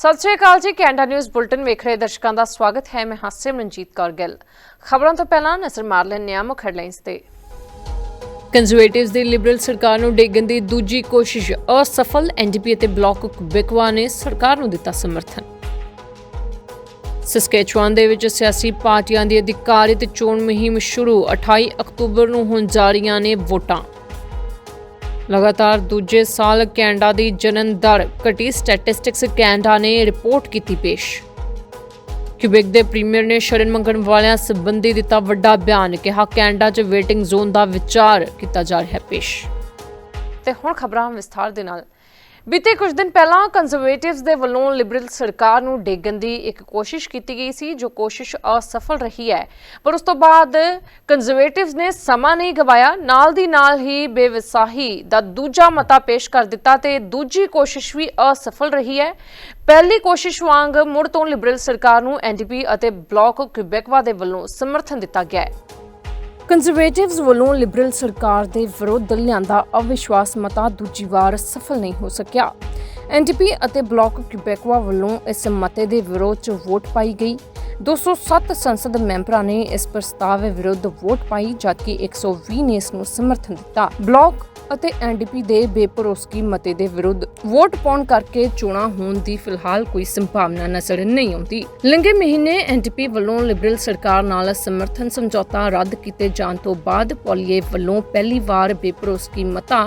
ਸਤਿ ਸ਼੍ਰੀ ਅਕਾਲ ਜੀ, Canada news bulletin ਵੇਖ ਰਹੇ ਦਰਸ਼ਕਾਂ ਦਾ ਸਵਾਗਤ ਹੈ। ਮੈਂ ਹਾਸਿਮ ਰਣਜੀਤ ਕੌਰ ਗਿੱਲ। ਖਬਰਾਂ ਤੋਂ ਪਹਿਲਾਂ ਨਜ਼ਰ ਮਾਰ ਲੈਂਦੇ ਹਾਂ ਮੁੱਖ ਹੈਡਲਾਈਨਸ ਤੇ। ਕੰਜ਼ਰਵੇਟਿਵਸ ਦੀ ਲਿਬਰਲ ਸਰਕਾਰ ਨੂੰ ਡੇਗਣ ਦੀ ਦੂਜੀ ਕੋਸ਼ਿਸ਼, ਅਸਫਲ ਐਨਡੀਪੀ ਅਤੇ ਬਲਾਕ ਕੁਬੇਕਵਾ ਨੇ ਸਰਕਾਰ ਨੂੰ ਦਿੱਤਾ ਸਮਰਥਨ। ਸਸਕੈਚੁਆਨ ਦੇ ਵਿੱਚ ਸਿਆਸੀ ਪਾਰਟੀਆਂ ਦੀ ਅਧਿਕਾਰਿਤ ਚੋਣ ਮੁਹਿੰਮ ਸ਼ੁਰੂ 28 ਅਕਤੂਬਰ ਨੂੰ ਹੋਣ ਜਾ ਰਹੀਆਂ ਨੇ ਵੋਟਾਂ। ਲਗਾਤਾਰ ਦੂਜੇ ਸਾਲ ਕੈਨੇਡਾ ਦੀ ਜਨਨ ਦਰ ਘਟੀ। ਸਟੈਟਿਸਟਿਕਸ ਕੈਨੇਡਾ ਨੇ ਰਿਪੋਰਟ ਕੀਤੀ ਪੇਸ਼। ਕਿਊਬੈਕ ਦੇ ਪ੍ਰੀਮੀਅਰ ਨੇ ਸ਼ਰਨ ਮੰਗਣ ਵਾਲਿਆਂ ਸੰਬੰਧੀ ਦਿੱਤਾ ਵੱਡਾ ਬਿਆਨ, ਕਿਹਾ ਕੈਨੇਡਾ 'ਚ ਵੇਟਿੰਗ ਜ਼ੋਨ ਦਾ ਵਿਚਾਰ ਕੀਤਾ ਜਾ ਰਿਹਾ ਪੇਸ਼। ਤੇ ਹੁਣ ਖਬਰਾਂ ਵਿਸਥਾਰ ਦੇ ਨਾਲ। ਬੀਤੇ ਕੁਝ ਦਿਨ ਪਹਿਲਾਂ ਕੰਜ਼ਰਵੇਟਿਵਸ ਦੇ ਵੱਲੋਂ ਲਿਬਰਲ ਸਰਕਾਰ ਨੂੰ ਡੇਗਣ ਦੀ ਇੱਕ ਕੋਸ਼ਿਸ਼ ਕੀਤੀ ਗਈ ਸੀ, ਜੋ ਕੋਸ਼ਿਸ਼ ਅਸਫਲ ਰਹੀ ਹੈ। ਪਰ ਉਸ ਤੋਂ ਬਾਅਦ ਕੰਜ਼ਰਵੇਟਿਵਸ ਨੇ ਸਮਾਂ ਨਹੀਂ ਗਵਾਇਆ। ਨਾਲ ਦੀ ਨਾਲ ਹੀ ਬੇਵਸਾਹੀ ਦਾ ਦੂਜਾ ਮਤਾ ਪੇਸ਼ ਕਰ ਦਿੱਤਾ ਤੇ ਦੂਜੀ ਕੋਸ਼ਿਸ਼ ਵੀ ਅਸਫਲ ਰਹੀ ਹੈ। ਪਹਿਲੀ ਕੋਸ਼ਿਸ਼ ਵਾਂਗ ਮੁੜ ਤੋਂ ਲਿਬਰਲ ਸਰਕਾਰ ਨੂੰ ਐਨਡੀਪੀ ਅਤੇ ਬਲਾਕ ਕਿਊਬੈਕਵਾ ਦੇ ਵੱਲੋਂ ਸਮਰਥਨ ਦਿੱਤਾ ਗਿਆ ਹੈ। ਕੰਜ਼ਰਵੇਟਿਵਸ ਵੱਲੋਂ ਲਿਬਰਲ ਸਰਕਾਰ ਦੇ ਵਿਰੁੱਧ ਲਿਆਂਦਾ ਅਵਿਸ਼ਵਾਸ, ਮਤਾ ਦੂਜੀ ਵਾਰ ਸਫਲ ਨਹੀਂ ਹੋ ਸਕਿਆ। ਐਨਡੀਪੀ ਅਤੇ ਬਲਾਕ ਕਿਊਬੈਕਵਾ ਵੱਲੋਂ ਇਸ ਮਤੇ ਦੇ ਵਿਰੋਧ 'ਚ ਵੋਟ ਪਾਈ ਗਈ। 207 ਸੰਸਦ ਮੈਂਬਰਾਂ ਨੇ ਇਸ ਪ੍ਰਸਤਾਵ ਵਿਰੁੱਧ ਵੋਟ ਪਾਈ, ਜਦਕਿ 120 ਨੇ ਇਸ ਨੂੰ ਸਮਰਥਨ ਦਿੱਤਾ। ਬਲਾਕ ਅਤੇ ਐਨਡੀਪੀ ਦੇ ਬੇਭਰੋਸਗੀ ਮਤੇ ਦੇ ਵਿਰੁੱਧ ਵੋਟ ਪਾਉਣ ਕਰਕੇ ਚੋਣਾਂ ਹੋਣ ਦੀ ਫਿਲਹਾਲ ਕੋਈ ਸੰਭਾਵਨਾ ਨਜ਼ਰ ਨਹੀਂ ਆਉਂਦੀ। ਲੰਘੇ ਮਹੀਨੇ ਐਨਡੀਪੀ ਵੱਲੋਂ ਲਿਬਰਲ ਸਰਕਾਰ ਨਾਲ ਸਮਰਥਨ ਸਮਝੌਤਾ ਰੱਦ ਕੀਤੇ ਜਾਣ ਤੋਂ ਬਾਅਦ ਪੋਲੀਏ ਵੱਲੋਂ ਪਹਿਲੀ ਵਾਰ ਬੇਪਰੋਸਕੀ ਮਤਾ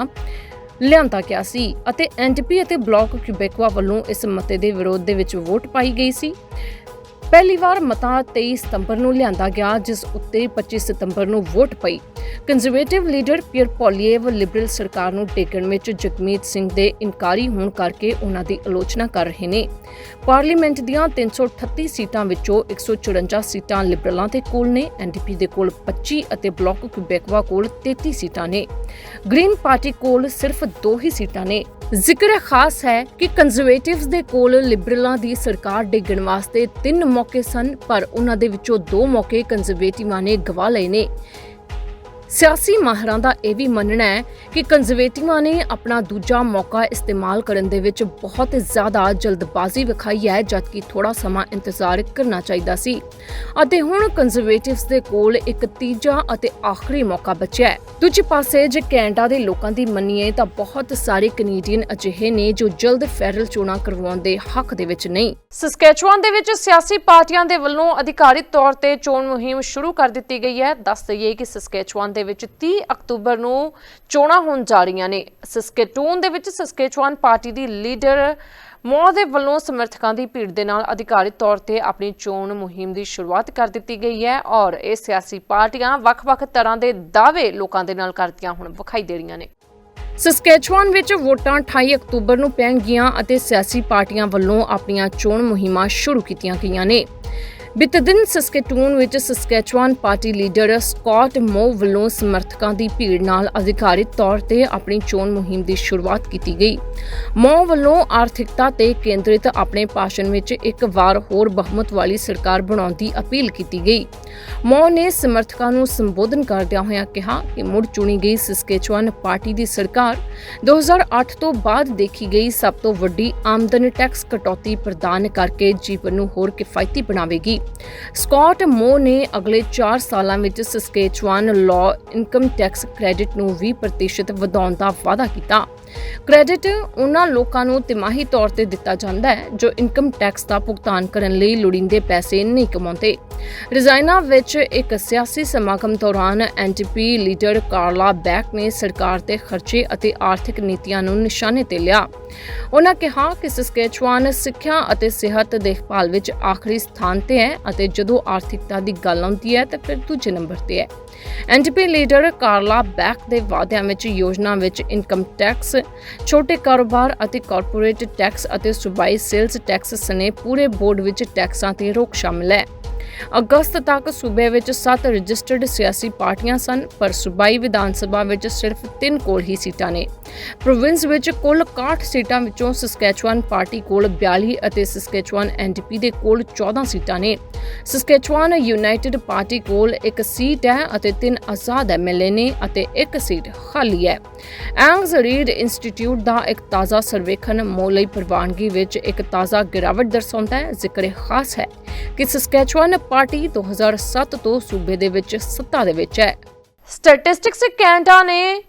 ਲਿਆਂਦਾ ਗਿਆ ਸੀ ਅਤੇ ਐਨਡੀਪੀ ਅਤੇ ਬਲਾਕ ਕਿਊਬੈਕਵਾ ਵੱਲੋਂ ਇਸ ਮਤੇ ਦੇ ਵਿਰੋਧ ਦੇ ਵਿੱਚ ਵੋਟ ਪਾਈ ਗਈ ਸੀ। ਪਹਿਲੀ ਵਾਰ ਮਤਾ 23 ਸਤੰਬਰ ਨੂੰ ਲਿਆਂਦਾ ਗਿਆ, ਜਿਸ ਉੱਤੇ 25 ਸਤੰਬਰ ਨੂੰ ਵੋਟ ਪਈ। Conservative leader Pierre Poilievre liberal ਸਰਕਾਰ ਨੂੰ ਟੇਕਣ ਵਿੱਚ ਜਗਮੀਤ ਸਿੰਘ ਦੇ ਇਨਕਾਰੀ ਹੋਣ ਕਰਕੇ ਉਹਨਾਂ ਦੀ ਆਲੋਚਨਾ ਕਰ ਰਹੇ ਨੇ। ਪਾਰਲੀਮੈਂਟ ਦੀਆਂ 338 ਸੀਟਾਂ ਵਿੱਚੋਂ 154 ਸੀਟਾਂ ਲਿਬਰਲਾਂ ਦੇ ਕੋਲ ਨੇ ਐਨਡੀਪੀ ਦੇ ਕੋਲ 25 ਅਤੇ ਬਲਾਕ ਕਿਊਬੈਕਵਾ ਕੋਲ 33 ਸੀਟਾਂ ਨੇ। ਗ੍ਰੀਨ ਪਾਰਟੀ ਕੋਲ ਸਿਰਫ 2 ਹੀ ਸੀਟਾਂ ਨੇ। ਜ਼ਿਕਰ ਖਾਸ ਹੈ ਕਿ ਕੰਜ਼ਰਵੇਟਿਵਸ ਦੇ ਕੋਲ ਲਿਬਰਲਾਂ ਦੀ ਸਰਕਾਰ ਡੇਗਣ ਵਾਸਤੇ ਤਿੰਨ ਮੌਕੇ ਸਨ ਪਰ ਉਹਨਾਂ ਦੇ ਵਿੱਚੋਂ ਦੋ ਮੌਕੇ ਕੰਜ਼ਰਵੇਟਿਵਾਂ ਨੇ ਗਵਾ ਲਏ ਨੇ। ਸਿਆਸੀ ਮਾਹਰਾਂ ਦਾ ਇਹ ਵੀ ਮੰਨਣਾ ਹੈ ਕਿ ਕੰਜ਼ਰਵੇਟਿਵਾਂ ਨੇ ਆਪਣਾ ਦੂਜਾ ਮੌਕਾ ਇਸਤੇਮਾਲ ਕਰਨ ਦੇ ਵਿੱਚ ਬਹੁਤ ਜ਼ਿਆਦਾ ਜਲਦਬਾਜ਼ੀ ਵਿਖਾਈ ਹੈ, ਜਦਕਿ ਥੋੜਾ ਸਮਾਂ ਇੰਤਜ਼ਾਰ ਕਰਨਾ ਚਾਹੀਦਾ ਸੀ। ਅਤੇ ਹੁਣ ਕੰਜ਼ਰਵੇਟਿਵਸ ਦੇ ਕੋਲ ਇੱਕ ਤੀਜਾ ਅਤੇ ਆਖਰੀ ਮੌਕਾ ਬਚਿਆ ਹੈ। ਦੂਜੇ ਪਾਸੇ ਜੇ ਕੈਨੇਡਾ ਦੇ ਲੋਕਾਂ ਦੀ ਮੰਨੀਏ ਤਾਂ ਬਹੁਤ ਸਾਰੇ ਕੈਨੇਡੀਅਨ ਅਜਿਹੇ ਨੇ ਜੋ ਜਲਦ ਫੈਡਰਲ ਚੋਣਾਂ ਕਰਵਾਉਣ ਦੇ ਹੱਕ ਦੇ ਵਿੱਚ ਨਹੀਂ। ਸਸਕੈਚੁਆਨ ਦੇ ਵਿੱਚ ਸਿਆਸੀ ਪਾਰਟੀਆਂ ਦੇ ਵੱਲੋਂ ਅਧਿਕਾਰਿਤ ਤੌਰ ਤੇ ਚੋਣ ਮੁਹਿੰਮ ਸ਼ੁਰੂ ਕਰ ਦਿੱਤੀ ਗਈ ਹੈ। ਦੱਸ ਦਈਏ ਕਿ ਸਸਕੈਚੁਆਨ ਦੇ ਵਿੱਚ 30 ਅਕਤੂਬਰ ਨੂੰ ਚੋਣਾਂ ਹੋਣ ਜਾ ਰਹੀਆਂ ਨੇ। ਸਸਕੇਟੂਨ ਦੇ ਵਿੱਚ ਸਸਕੇਚੁਆਨ ਪਾਰਟੀ ਦੀ ਲੀਡਰ ਮੌ ਦੇ ਵੱਲੋਂ ਸਮਰਥਕਾਂ ਦੀ ਭੀੜ ਦੇ ਨਾਲ ਅਧਿਕਾਰਿਤ ਤੌਰ ਤੇ ਆਪਣੀ ਚੋਣ ਮੁਹਿੰਮ ਦੀ ਸ਼ੁਰੂਆਤ ਕਰ ਦਿੱਤੀ ਗਈ ਹੈ ਔਰ ਇਹ ਸਿਆਸੀ ਪਾਰਟੀਆਂ ਵੱਖ-ਵੱਖ ਤਰ੍ਹਾਂ ਦੇ ਦਾਅਵੇ ਲੋਕਾਂ ਦੇ ਨਾਲ ਕਰਦੀਆਂ ਹੁਣ ਵਿਖਾਈ ਦੇ ਰਹੀਆਂ ਨੇ। ਸਸਕੈਚੁਆਨ ਵਿੱਚ ਵੋਟਾਂ 28 ਅਕਤੂਬਰ ਨੂੰ ਪੈਣਗੀਆਂ ਅਤੇ ਸਿਆਸੀ ਪਾਰਟੀਆਂ ਵੱਲੋਂ ਆਪਣੀਆਂ ਚੋਣ ਮੁਹਿੰਮਾਂ ਸ਼ੁਰੂ ਕੀਤੀਆਂ ਗਈਆਂ ਨੇ। ਬੀਤੇ ਦਿਨ ਸਸਕੇਟੂਨ ਵਿੱਚ ਸਸਕੈਚੁਆਨ ਪਾਰਟੀ ਲੀਡਰ ਸਕਾਟ ਮੋ ਵੱਲੋਂ ਸਮਰਥਕਾਂ ਦੀ ਭੀੜ ਨਾਲ ਅਧਿਕਾਰਿਤ ਤੌਰ ਤੇ ਆਪਣੀ ਚੋਣ ਮੁਹਿੰਮ ਦੀ ਸ਼ੁਰੂਆਤ ਕੀਤੀ ਗਈ। ਮੋ ਵੱਲੋਂ ਆਰਥਿਕਤਾ ਤੇ ਕੇਂਦਰਿਤ ਆਪਣੇ ਭਾਸ਼ਣ ਵਿੱਚ ਇੱਕ ਵਾਰ ਹੋਰ ਬਹੁਮਤ ਵਾਲੀ ਸਰਕਾਰ ਬਣਾਉਣ ਦੀ ਅਪੀਲ ਕੀਤੀ ਗਈ। ਮੋ ਨੇ ਸਮਰਥਕਾਂ ਨੂੰ ਸੰਬੋਧਨ ਕਰਦਿਆਂ ਹੋਇਆਂ ਕਿਹਾ ਕਿ ਮੁੜ ਚੁਣੀ ਗਈ ਸਸਕੇਚੁਆਨ ਪਾਰਟੀ ਦੀ ਸਰਕਾਰ 2008 ਤੋਂ ਬਾਅਦ ਦੇਖੀ ਗਈ ਸਭ ਤੋਂ ਵੱਡੀ ਆਮਦਨ ਟੈਕਸ ਕਟੌਤੀ ਪ੍ਰਦਾਨ ਕਰਕੇ ਜੀਵਨ ਨੂੰ ਹੋਰ ਕਿਫਾਇਤੀ ਬਣਾਵੇਗੀ। ਸਕਾਟ ਮੋ ਨੇ ਅਗਲੇ 4 ਸਾਲਾਂ ਵਿੱਚ Saskatchewan low income tax credit ਨੂੰ 20% ਵਧਾਉਣ ਦਾ ਵਾਅਦਾ ਕੀਤਾ। ਕ੍ਰੈਡਿਟ ਉਹਨਾਂ ਲੋਕਾਂ ਨੂੰ ਤਿਮਾਹੀ ਤੌਰ ਤੇ ਦਿੱਤਾ ਜਾਂਦਾ ਹੈ, ਜੋ ਇਨਕਮ ਟੈਕਸ ਦਾ ਭੁਗਤਾਨ ਕਰਨ ਲਈ ਲੋੜੀਂਦੇ ਪੈਸੇ ਨਹੀਂ ਕਮਾਉਂਦੇ। ਰਿਜ਼ਾਈਨਾ ਵਿੱਚ ਇੱਕ ਸਿਆਸੀ ਸਮਾਗਮ ਦੌਰਾਨ ਐਨਟੀਪੀ ਲੀਡਰ ਕਾਰਲਾ ਬੈਕ ਨੇ ਸਰਕਾਰ ਤੇ ਖਰਚੇ ਅਤੇ ਆਰਥਿਕ ਨੀਤੀਆਂ ਨੂੰ ਨਿਸ਼ਾਨੇ ਤੇ ਲਿਆ। ਉਹਨਾਂ ਕਿਹਾ ਕਿ ਸਸਕੇਚੁਆਨ ਸਿੱਖਿਆ ਅਤੇ ਸਿਹਤ ਦੇਖਭਾਲ ਵਿੱਚ ਆਖਰੀ ਸਥਾਨ ਤੇ ਹੈ ਅਤੇ ਜਦੋਂ ਆਰਥਿਕਤਾ ਦੀ ਗੱਲ ਆਉਂਦੀ ਹੈ ਤਾਂ ਫਿਰ ਦੂਜੇ ਨੰਬਰ ਤੇ ਹੈ। ਐਨਡੀਪੀ ਲੀਡਰ ਕਾਰਲਾ ਬੈਕ ਦੇ ਵਾਅਦਿਆਂ ਵਿੱਚ ਯੋਜਨਾ ਵਿੱਚ ਇਨਕਮ ਟੈਕਸ ਛੋਟੇ ਕਾਰੋਬਾਰ ਅਤੇ ਕਾਰਪੋਰੇਟ ਟੈਕਸ ਅਤੇ ਸੂਬਾਈ ਸੇਲਸ ਟੈਕਸ ਸਣੇ ਪੂਰੇ ਬੋਰਡ ਵਿੱਚ ਟੈਕਸਾਂ ਤੇ ਰੋਕ ਸ਼ਾਮਲ ਹੈ। ਅਗਸਤ ਤੱਕ ਸੂਬੇ ਵਿੱਚ 7 ਰਜਿਸਟਰਡ ਸਿਆਸੀ ਪਾਰਟੀਆਂ ਸਨ, ਪਰ ਸੂਬਾਈ ਵਿਧਾਨ ਸਭਾ ਵਿੱਚ ਸਿਰਫ 3 ਕੋਲ ਹੀ ਸੀਟਾਂ ਨੇ। ਪ੍ਰੋਵਿੰਸ ਵਿੱਚ ਕੁੱਲ 61 ਸੀਟਾਂ ਵਿੱਚੋਂ ਸਸਕੈਚੁਆਨ ਪਾਰਟੀ ਕੋਲ 42 ਅਤੇ ਸਸਕੈਚੁਆਨ ਐਨਡੀਪੀ ਦੇ ਕੋਲ 14 ਸੀਟਾਂ ਨੇ। ਸਸਕੈਚੁਆਨ ਯੂਨਾਈਟਿਡ ਪਾਰਟੀ ਕੋਲ ਇੱਕ ਸੀਟ ਹੈ ਅਤੇ ਤਿੰਨ ਆਜ਼ਾਦ ਐਮਐਲਏ ਨੇ ਅਤੇ ਇੱਕ ਸੀਟ ਖਾਲੀ ਹੈ। ਐਂਗਜ਼ ਰੀਡ ਇੰਸਟੀਚਿਊਟ ਦਾ ਇੱਕ ਤਾਜ਼ਾ ਸਰਵੇਖਣ ਮੌਲੀ ਪ੍ਰਵਾਨਗੀ ਵਿੱਚ ਇੱਕ ਤਾਜ਼ਾ ਗਿਰਾਵਟ ਦਰਸਾਉਂਦਾ ਹੈ, ਜ਼ਿਕਰ ਖਾਸ ਹੈ ਕਿ ਸਸਕੈਚੁਆਨ ਪਾਰਟੀ 2007 ਤੋਂ ਸੂਬੇ ਦੇ ਵਿੱਚ ਸੱਤਾ ਦੇ ਵਿੱਚ ਹੈ। ਸਟੈਟਿਸਟਿਕਸ ਕੈਨੇਡਾ ਨੇ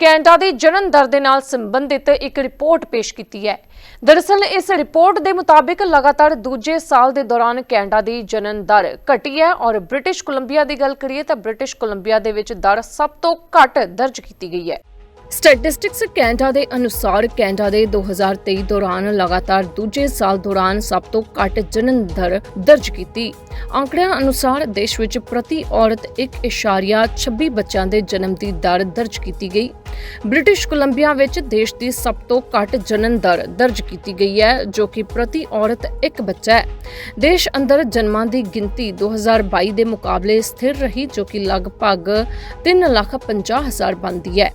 ਕੈਨੇਡਾ ਦੇ ਜਨਮ ਦਰ ਦੇ ਨਾਲ ਸੰਬੰਧਿਤ ਇੱਕ ਰਿਪੋਰਟ ਪੇਸ਼ ਕੀਤੀ ਹੈ। ਦਰਅਸਲ, ਇਸ ਰਿਪੋਰਟ ਦੇ ਮੁਤਾਬਿਕ ਲਗਾਤਾਰ ਦੂਜੇ ਸਾਲ ਦੇ ਦੌਰਾਨ ਕੈਨੇਡਾ ਦੀ ਜਨਮ ਦਰ ਘਟੀ ਹੈ ਔਰ ਬ੍ਰਿਟਿਸ਼ ਕੋਲੰਬੀਆ ਦੀ ਗੱਲ ਕਰੀਏ ਤਾਂ ਬ੍ਰਿਟਿਸ਼ ਕੋਲੰਬੀਆ ਦੇ ਵਿੱਚ ਦਰ ਸਭ ਤੋਂ ਘੱਟ ਦਰਜ ਕੀਤੀ ਗਈ ਹੈ। ਸਟੈਟਿਸਟਿਕਸ ਕੈਨੇਡਾ ਦੇ ਅਨੁਸਾਰ ਕੈਨੇਡਾ ਦੇ 2023 ਦੌਰਾਨ ਲਗਾਤਾਰ ਦੂਜੇ ਸਾਲ ਦੌਰਾਨ ਸਭ ਤੋਂ ਘੱਟ ਜਨਨ ਦਰ ਦਰਜ ਕੀਤੀ। ਅੰਕੜਿਆਂ ਅਨੁਸਾਰ ਦੇਸ਼ ਵਿੱਚ ਪ੍ਰਤੀ ਔਰਤ 1.26 ਬੱਚਿਆਂ ਦੇ ਜਨਮ ਦੀ ਦਰ ਦਰਜ ਕੀਤੀ ਗਈ। ਬ੍ਰਿਟਿਸ਼ ਕੋਲੰਬੀਆ ਵਿੱਚ ਦੇਸ਼ ਦੀ ਸਭ ਤੋਂ ਘੱਟ ਜਨਨ ਦਰ ਦਰਜ ਕੀਤੀ ਗਈ ਹੈ ਜੋ ਕਿ ਪ੍ਰਤੀ ਔਰਤ ਇੱਕ ਬੱਚਾ ਹੈ। ਦੇਸ਼ ਅੰਦਰ ਜਨਮਾਂ ਦੀ ਗਿਣਤੀ 2022 ਦੇ ਮੁਕਾਬਲੇ ਸਥਿਰ ਰਹੀ ਜੋ ਕਿ ਲਗਭਗ 3,50,000 ਬਣਦੀ ਹੈ।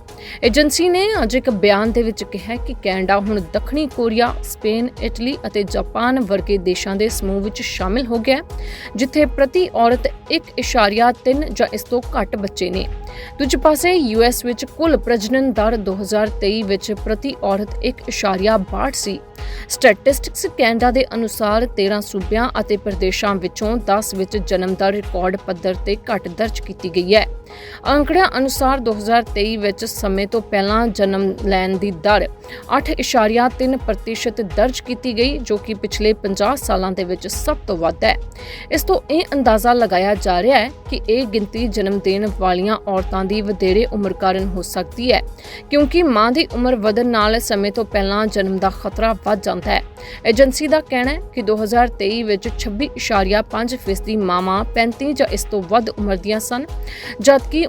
ਏਜੰਸੀ ਨੇ ਅੱਜ ਇੱਕ ਬਿਆਨ ਦੇ ਵਿੱਚ ਕਿਹਾ ਕਿ ਕੈਨੇਡਾ ਹੁਣ ਦੱਖਣੀ ਕੋਰੀਆ ਸਪੇਨ ਇਟਲੀ ਅਤੇ ਜਾਪਾਨ ਵਰਗੇ ਦੇਸ਼ਾਂ ਦੇ ਸਮੂਹ ਵਿੱਚ ਸ਼ਾਮਿਲ ਹੋ ਗਿਆ ਹੈ, ਜਿੱਥੇ ਪ੍ਰਤੀ ਔਰਤ 1.3 ਜਾਂ ਇਸ ਤੋਂ ਘੱਟ ਬੱਚੇ ਨੇ। ਦੂਜੇ ਪਾਸੇ ਯੂਐਸ ਵਿੱਚ ਕੁੱਲ ਪ੍ਰਜਨਨ ਦਰ 2023 ਵਿੱਚ ਪ੍ਰਤੀ ਔਰਤ 1.62 ਸੀ। ਸਟੈਟਿਸਟਿਕਸ ਕੈਨੇਡਾ ਦੇ ਅਨੁਸਾਰ 13 ਸੂਬਿਆਂ ਅਤੇ ਪ੍ਰਦੇਸ਼ਾਂ ਵਿੱਚੋਂ 10 ਵਿੱਚ ਜਨਮ ਦਰ ਰਿਕਾਰਡ ਪੱਧਰ ਤੇ ਘੱਟ ਦਰਜ ਕੀਤੀ ਗਈ ਹੈ। ਅੰਕੜਿਆਂ ਅਨੁਸਾਰ 2023 ਵਿੱਚ ਸਮੇਂ ਤੋਂ ਪਹਿਲਾਂ ਜਨਮ ਲੈਣ ਦੀ ਦਰ 8.3% ਦਰਜ ਕੀਤੀ ਗਈ, ਜੋ ਕਿ ਪਿਛਲੇ 50 ਸਾਲਾਂ ਦੇ ਵਿੱਚ ਸਭ ਤੋਂ ਵੱਧ ਹੈ। ਇਸ ਤੋਂ ਇਹ ਅੰਦਾਜ਼ਾ ਲਗਾਇਆ ਜਾ ਰਿਹਾ ਹੈ ਕਿ ਇਹ ਗਿਣਤੀ ਜਨਮ ਦੇਣ ਵਾਲੀਆਂ ਔਰਤਾਂ ਦੀ ਵਧੇਰੇ ਉਮਰ ਕਾਰਨ ਹੋ ਸਕਦੀ ਹੈ, ਕਿਉਂਕਿ ਮਾਂ ਦੀ ਉਮਰ ਵਧਣ ਨਾਲ ਸਮੇਂ ਤੋਂ ਪਹਿਲਾਂ ਜਨਮ ਦਾ ਖਤਰਾ ਵੱਧ ਜਾਂਦਾ ਹੈ। ਏਜੰਸੀ ਦਾ ਕਹਿਣਾ ਹੈ ਕਿ 2023 ਵਿੱਚ 26.5% ਮਾਵਾਂ 35 ਜਾਂ ਇਸ ਤੋਂ ਵੱਧ ਉਮਰ ਦੀਆਂ ਸਨ, ਜਦਕਿ